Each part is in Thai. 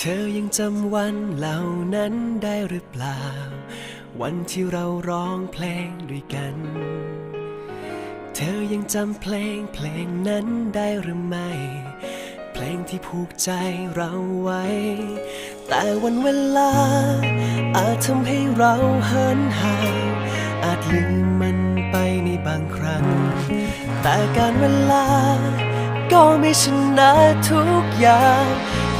เธอยังจำวันเหล่านั้นได้หรือเปล่า วันที่เราร้องเพลงด้วยกัน เธอยังจำเพลงเพลงนั้นได้หรือไม่ เพลงที่ผูกใจเราไว้ แต่วันเวลา อาจทำให้เราเหินห่างอาจลืมมันไปในบางครั้ง แต่การเวลา ก็ไม่ชนะทุกอย่าง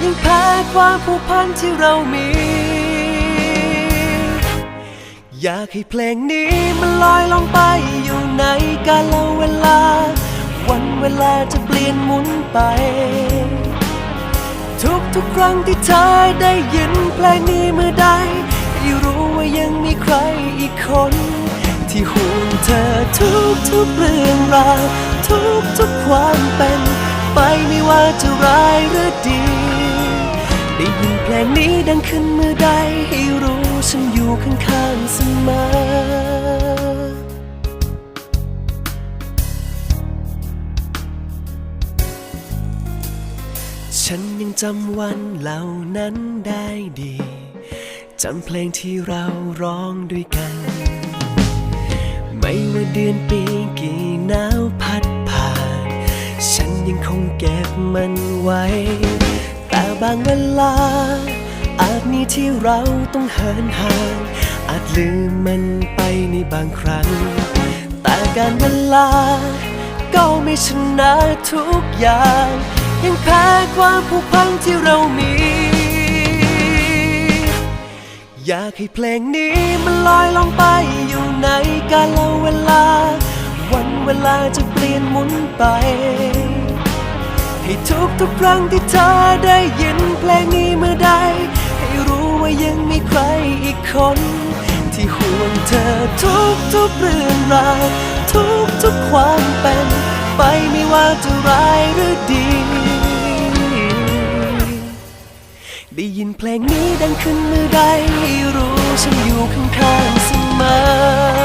ยังแพ้ความผูกพันที่เรามี อยากให้เพลงนี้มันลอยลงไปอยู่ในกาลเวลา วันเวลาจะเปลี่ยนหมุนไป ทุกทุกครั้งที่เธอได้ยินเพลงนี้เมื่อใดให้รู้ว่ายังมีใครอีกคน ที่ห่วงเธอทุกทุกเรื่องราวทุกทุกความเป็น ไปไม่ว่าจะร้ายหรือดี ได้ยินเพลงนี้ดังขึ้นเมื่อใดให้รู้ฉันอยู่ข้างๆเสมอฉันยังจำวันเหล่านั้นได้ดี จำเพลงที่เราร้องด้วยกัน ไม่ว่าเดือนปีกี่หนาวพัดผ่าน ฉันยังคงเก็บมันไว้ แต่บางเวลา อาจมีที่เราต้องเหินห่าง อาจลืมมันไปในบางครั้ง แต่การเวลา ก็ไม่ชนะทุกอย่าง ยังแพ้ความผูกพันที่เรามี อยากให้เพลงนี้มันลอยลงไปอยู่ในกาลเวลา วันเวลาจะเปลี่ยนหมุนไป ให้ทุกทุกครั้งที่เธอได้ยินเพลงนี้เมื่อใด ให้รู้ว่ายังมีใครอีกคน ที่ห่วงเธอทุกทุกเรื่องราวทุกทุกความเป็น ไปไม่ว่าจะร้ายหรือดี ได้ยินเพลงนี้ดังขึ้นเมื่อใดรู้ฉันอยู่ข้างๆเสมอ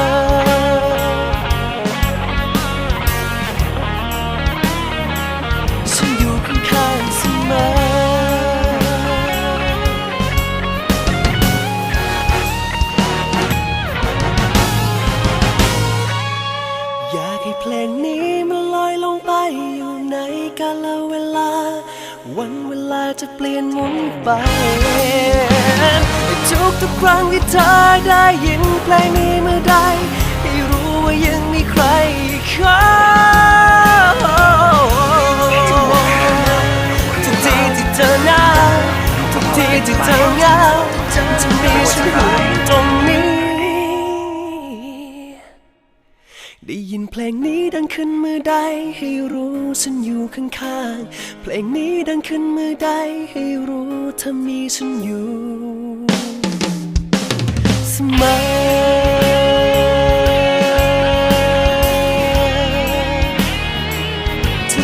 ฉันอยู่ข้างๆเสมออยากให้เพลงนี้มันลอยลงไปอยู่ในกาล วันเวลาจะเปลี่ยนหมุนไปทุกทุกครั้งที่เธอได้ยินเพลงนี้เมื่อใดให้รู้ว่ายังมีใครอีกคนทุกทีที่เธอหนาวทุกทีที่เธอเหงาจะมีฉันอยู่ เพลงนี้ดังขึ้นมือใดให้รู้ฉันอยู่ข้างๆ เพลงนี้ดังขึ้นมือใดให้รู้ถ้ามีฉันอยู่เสมอฉั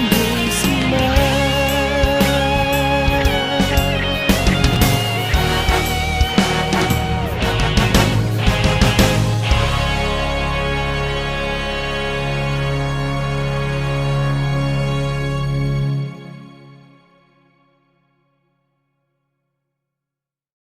นอยู่เสมอ